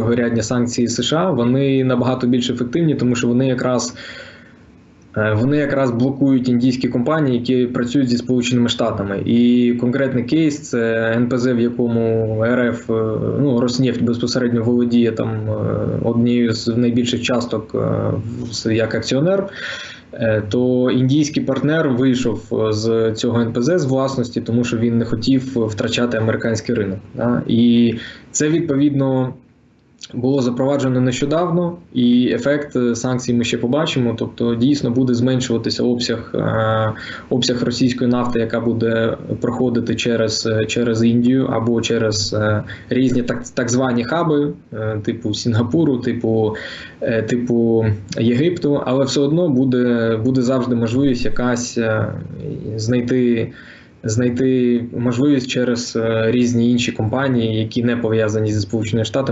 другорядні санкції США, вони набагато більш ефективні, тому що вони якраз. е, Вони якраз блокують індійські компанії, які працюють зі Сполученими Штатами. І конкретний кейс це НПЗ, в якому РФ е, ну, Роснефть безпосередньо володіє там е, однією з найбільших часток як акціонер. То індійський партнер вийшов з цього НПЗ з власності, тому що він не хотів втрачати американський ринок. І це відповідно було запроваджено нещодавно, і ефект е, санкцій ми ще побачимо. Тобто, дійсно буде зменшуватися обсяг, е, обсяг російської нафти, яка буде проходити через, е, через Індію або через різні так, так звані хаби, типу Сінгапуру, типу, типу Єгипту, але все одно буде, буде завжди можливість якась знайти. Знайти можливість через різні інші компанії, які не пов'язані зі Сполученими Штатами,